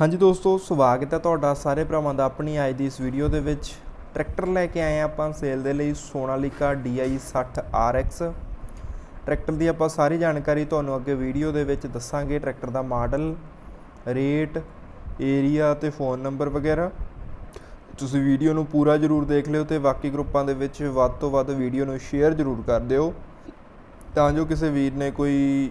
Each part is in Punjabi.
ਹਾਂਜੀ ਦੋਸਤੋ, ਸਵਾਗਤ ਹੈ ਤੁਹਾਡਾ ਸਾਰੇ ਭਰਾਵਾਂ ਦਾ ਆਪਣੀ ਅੱਜ ਦੀ ਇਸ ਵੀਡੀਓ ਦੇ ਵਿੱਚ। ਟਰੈਕਟਰ ਲੈ ਕੇ ਆਏ ਹਾਂ ਆਪਾਂ ਸੇਲ ਦੇ ਲਈ ਸੋਨਾਲੀਕਾ DI 60 RX ਟਰੈਕਟਰ ਦੀ ਆਪਾਂ ਸਾਰੀ ਜਾਣਕਾਰੀ ਤੁਹਾਨੂੰ ਅੱਗੇ ਵੀਡੀਓ ਦੇ ਵਿੱਚ ਦੱਸਾਂਗੇ, ਟਰੈਕਟਰ ਦਾ ਮਾਡਲ, ਰੇਟ ਏਰੀਆ ਤੇ ਫੋਨ ਨੰਬਰ ਵਗੈਰਾ। ਤੁਸੀਂ ਵੀਡੀਓ ਨੂੰ ਪੂਰਾ ਜ਼ਰੂਰ ਦੇਖ ਲਿਓ ਤੇ ਬਾਕੀ ਗਰੁੱਪਾਂ ਦੇ ਵਿੱਚ ਵੱਧ ਤੋਂ ਵੱਧ ਵੀਡੀਓ ਨੂੰ ਸ਼ੇਅਰ ਜ਼ਰੂਰ ਕਰ ਦਿਓ। ਤਾਂ ਜੋ ਕਿਸੇ ਵੀਰ ਨੇ ਕੋਈ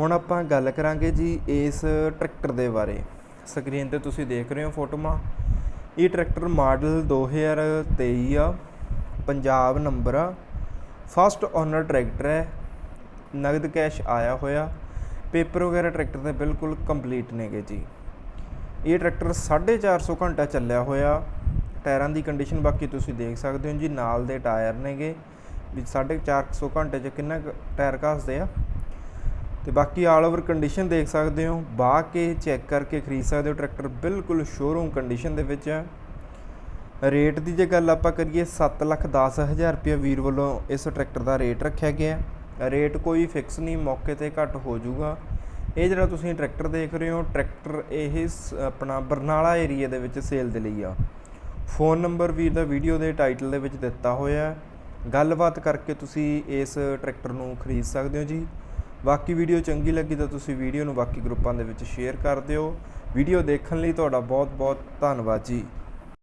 ਹੁਣ ਆਪਾਂ ਗੱਲ ਕਰਾਂਗੇ ਜੀ ਇਸ ਟਰੈਕਟਰ ਦੇ ਬਾਰੇ। ਸਕਰੀਨ ਤੇ ਤੁਸੀਂ ਦੇਖ ਰਹੇ ਹੋ ਫੋਟੋਆਂ। ਇਹ ਟਰੈਕਟਰ ਮਾਡਲ 2023 ਆ। ਪੰਜਾਬ ਨੰਬਰ ਆ। ਫਸਟ ਓਨਰ ਟਰੈਕਟਰ ਹੈ। ਨਗਦ ਕੈਸ਼ ਆਇਆ ਹੋਇਆ। ਪੇਪਰ ਵਗੈਰਾ ਟਰੈਕਟਰ ਦੇ ਬਿਲਕੁਲ ਕੰਪਲੀਟ ਨੇਗੇ ਜੀ। ਇਹ ਟਰੈਕਟਰ 450 ਘੰਟਾ ਚੱਲਿਆ ਹੋਇਆ। ਟਾਇਰਾਂ ਦੀ ਕੰਡੀਸ਼ਨ ਬਾਕੀ ਤੁਸੀਂ ਦੇਖ ਸਕਦੇ ਹੋ ਜੀ। ਨਾਲ ਦੇ ਟਾਇਰ ਨੇਗੇ। ਵੀ 450 ਘੰਟੇ 'ਚ ਕਿੰਨਾ ਕੁ ਟਾਇਰ ਘਸਦੇ ਆ। ਤੇ ਬਾਕੀ ਆਲ ਓਵਰ ਕੰਡੀਸ਼ਨ ਦੇਖ ਸਕਦੇ ਹੋ। ਬਾ ਕੇ ਚੈੱਕ ਕਰਕੇ ਖਰੀਦ ਸਕਦੇ ਹੋ। ਟਰੈਕਟਰ ਬਿਲਕੁਲ ਸ਼ੋਰੂਮ ਕੰਡੀਸ਼ਨ ਦੇ ਵਿੱਚ ਹੈ। ਰੇਟ ਦੀ ਜੇ ਗੱਲ ਆਪਾਂ ਕਰੀਏ 7 ਲੱਖ 10 ਹਜ਼ਾਰ ਰੁਪਏ ਵੀਰ ਵੱਲੋਂ ਇਸ ਟਰੈਕਟਰ ਦਾ ਰੇਟ ਰੱਖਿਆ ਗਿਆ ਰੇਟ ਕੋਈ ਫਿਕਸ ਨਹੀਂ, ਮੌਕੇ ਤੇ ਘੱਟ ਹੋ ਜਾਊਗਾ। ਇਹ ਜਿਹੜਾ ਤੁਸੀਂ ਟਰੈਕਟਰ ਦੇਖ ਰਹੇ ਹੋ ਟਰੈਕਟਰ ਇਹ ਸ- ਆਪਣਾ ਬਰਨਾਲਾ ਏਰੀਆ ਦੇ ਵਿੱਚ ਸੇਲ ਦੇ ਲਈ ਆ। ਫੋਨ ਨੰਬਰ ਵੀਰ ਦਾ ਵੀਡੀਓ ਦੇ ਟਾਈਟਲ ਦੇ ਵਿੱਚ ਦਿੱਤਾ ਹੋਇਆ ਗੱਲਬਾਤ ਕਰਕੇ ਤੁਸੀਂ ਇਸ ਟਰੈਕਟਰ ਨੂੰ ਖਰੀਦ ਸਕਦੇ ਹੋ ਜੀ। ਬਾਕੀ ਵੀਡੀਓ ਚੰਗੀ ਲੱਗੀ ਤਾਂ ਤੁਸੀਂ ਵੀਡੀਓ ਨੂੰ ਬਾਕੀ ਗਰੁੱਪਾਂ ਦੇ ਵਿੱਚ ਸ਼ੇਅਰ ਕਰ ਦਿਓ। ਵੀਡੀਓ ਦੇਖਣ ਲਈ ਤੁਹਾਡਾ ਬਹੁਤ ਬਹੁਤ ਧੰਨਵਾਦ ਜੀ।